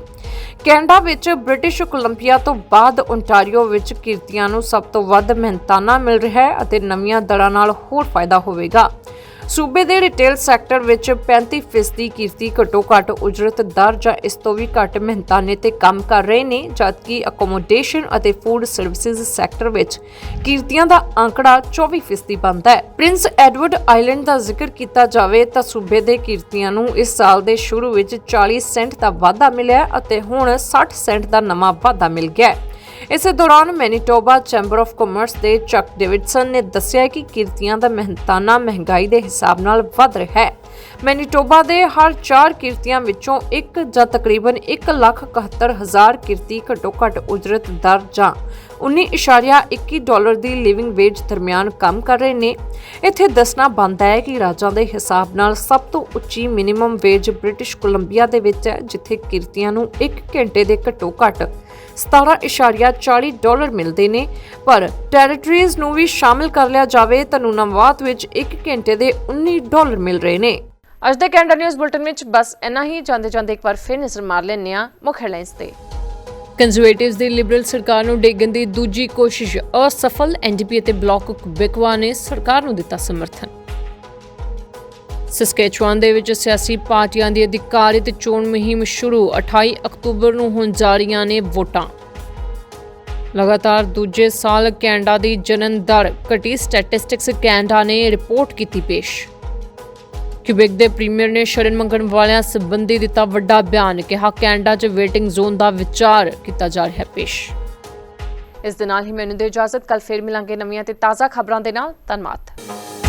ਕੈਨੇਡਾ ਵਿੱਚ ਬ੍ਰਿਟਿਸ਼ ਕੋਲੰਬੀਆ ਤੋਂ ਬਾਅਦ ਓਨਟਾਰੀਓ ਵਿੱਚ ਕਿਰਤੀਆਂ ਨੂੰ ਸਭ ਤੋਂ ਵੱਧ ਮਿਹਨਤਾਨਾ ਮਿਲ ਰਿਹਾ ਹੈ ਅਤੇ ਨਵੀਆਂ ਦਰਾਂ ਨਾਲ ਹੋਰ ਫਾਇਦਾ ਹੋਵੇਗਾ। ਸੂਬੇ ਦੇ ਰਿਟੇਲ ਸੈਕਟਰ ਵਿੱਚ 35% ਕਿਰਤੀ ਘੱਟੋ ਘੱਟ ਉਜਰਤ ਦਰ ਜਾਂ ਇਸ ਤੋਂ ਵੀ ਘੱਟ ਮਿਹਨਤਾਨੇ ਤੇ ਕੰਮ ਕਰ ਰਹੇ ਨੇ, ਜਦਕਿ ਅਕੋਮੋਡੇਸ਼ਨ ਅਤੇ ਫੂਡ ਸਰਵਿਸਿਜ਼ ਸੈਕਟਰ ਵਿੱਚ ਕਿਰਤੀਆਂ ਦਾ ਅੰਕੜਾ 24% ਬਣਦਾ ਹੈ। ਪ੍ਰਿੰਸ ਐਡਵਰਡ ਆਈਲੈਂਡ ਦਾ ਜ਼ਿਕਰ ਕੀਤਾ ਜਾਵੇ ਤਾਂ ਸੂਬੇ ਦੇ ਕਿਰਤੀਆਂ ਨੂੰ ਇਸ ਸਾਲ ਦੇ ਸ਼ੁਰੂ ਵਿੱਚ 40 ਸੈਂਟ ਦਾ ਵਾਧਾ ਮਿਲਿਆ ਅਤੇ ਹੁਣ 60 ਸੈਂਟ ਦਾ ਨਵਾਂ ਵਾਧਾ ਮਿਲ ਗਿਆ ਹੈ। ਇਸੇ ਦੌਰਾਨ ਮੈਨੀਟੋਬਾ ਚੈਂਬਰ ਆਫ ਕਾਮਰਸ ਦੇ ਚੱਕ ਡੇਵਿਡਸਨ ਨੇ ਦੱਸਿਆ ਕਿ ਕਿਰਤੀਆਂ ਦਾ ਮਿਹਨਤਾਨਾ ਮਹਿੰਗਾਈ ਦੇ ਹਿਸਾਬ ਨਾਲ ਵੱਧ ਰਿਹਾ ਹੈ। ਮੈਨੀਟੋਬਾ ਦੇ ਹਰ 4 ਕਿਰਤੀਆਂ ਵਿੱਚੋਂ ਇੱਕ ਜਾਂ ਤਕਰੀਬਨ 1,71,000 ਕਿਰਤੀ ਘੱਟੋ ਘੱਟ ਉਜਰਤ ਦਰ ਜਾਂ 19.21 ਡਾਲਰ ਦੀ ਲਿਵਿੰਗ ਵੇਜ ਦਰਮਿਆਨ ਕੰਮ ਕਰ ਰਹੇ ਨੇ। ਇੱਥੇ ਦੱਸਣਾ ਬਣਦਾ ਹੈ ਕਿ ਰਾਜਾਂ ਦੇ ਹਿਸਾਬ ਨਾਲ ਸਭ ਤੋਂ ਉੱਚੀ ਮਿਨੀਮਮ ਵੇਜ ਬ੍ਰਿਟਿਸ਼ ਕੋਲੰਬੀਆ ਦੇ ਵਿੱਚ ਹੈ ਜਿੱਥੇ ਕਿਰਤੀਆਂ ਨੂੰ 1 ਘੰਟੇ ਦੇ ਘੱਟੋ ਘੱਟ 17.40 ਡਾਲਰ ਮਿਲਦੇ ਨੇ। ਪਰ ਟੈਰੀਟਰੀਜ਼ ਨੂੰ ਵੀ ਸ਼ਾਮਿਲ ਕਰ ਲਿਆ ਜਾਵੇ ਤਾਂ ਨੂਨਾਵਾਤ ਵਿੱਚ 1 ਘੰਟੇ ਦੇ 19 ਡਾਲਰ ਮਿਲ ਰਹੇ ਨੇ। ਅੱਜ ਦੇ ਕੈਨੇਡਾ ਨਿਊਜ਼ ਬੁਲਟਨ ਵਿੱਚ ਬਸ ਇੰਨਾ ਹੀ। ਜਾਂਦੇ ਜਾਂਦੇ ਇੱਕ ਵਾਰ ਫਿਰ ਨਜ਼ਰ ਮਾਰ ਲੈਂਦੇ ਹਾਂ ਮੁੱਖ ਹੈਡਲਾਈਨਸ ਤੇ। ਕੰਜ਼ਰਵੇਟਿਵਸ ਦੀ ਲਿਬਰਲ ਸਰਕਾਰ ਨੂੰ ਡੇਗਣ ਦੀ ਦੂਜੀ ਕੋਸ਼ਿਸ਼। ਅਸਫਲ ਐਨਡੀਪੀ ਅਤੇ ਬਲਾਕ ਕੁਬੇਕਵਾ ਨੇ ਸਰਕਾਰ ਨੂੰ ਦਿੱਤਾ ਸਮਰਥਨ। ਸਸਕੈਚੁਆਨ ਦੇ ਵਿੱਚ ਸਿਆਸੀ ਪਾਰਟੀਆਂ ਦੀ ਅਧਿਕਾਰਿਤ ਚੋਣ ਮੁਹਿੰਮ ਸ਼ੁਰੂ 28 ਅਕਤੂਬਰ ਨੂੰ ਹੋਣ ਜਾ ਰਹੀਆਂ ਨੇ ਵੋਟਾਂ। ਲਗਾਤਾਰ ਦੂਜੇ ਸਾਲ ਕੈਨੇਡਾ ਦੀ ਜਨਨ ਦਰ ਘਟੀ, ਸਟੈਟਿਸਟਿਕਸ ਕੈਨੇਡਾ ਨੇ ਰਿਪੋਰਟ ਕੀਤੀ ਪੇਸ਼। ਕਿਊਬੈਕ ਦੇ ਪ੍ਰੀਮੀਅਰ ਨੇ ਸ਼ਰਨ ਮੰਗਣ ਵਾਲਿਆਂ ਸੰਬੰਧੀ ਦਿੱਤਾ ਵੱਡਾ ਬਿਆਨ, ਕਿਹਾ ਕੈਨੇਡਾ 'ਚ ਵੇਟਿੰਗ ਜ਼ੋਨ ਦਾ ਵਿਚਾਰ ਕੀਤਾ ਜਾ ਰਿਹਾ ਪੇਸ਼। ਇਸ ਦੇ ਨਾਲ ਹੀ ਮੈਨੂੰ ਦੇ ਇਜਾਜ਼ਤ ਕੱਲ ਫੇਰ ਮਿਲਾਂਗੇ ਨਵੀਆਂ ਤੇ ਤਾਜ਼ਾ ਖਬਰਾਂ ਦੇ ਨਾਲ। ਧੰਨਵਾਦ।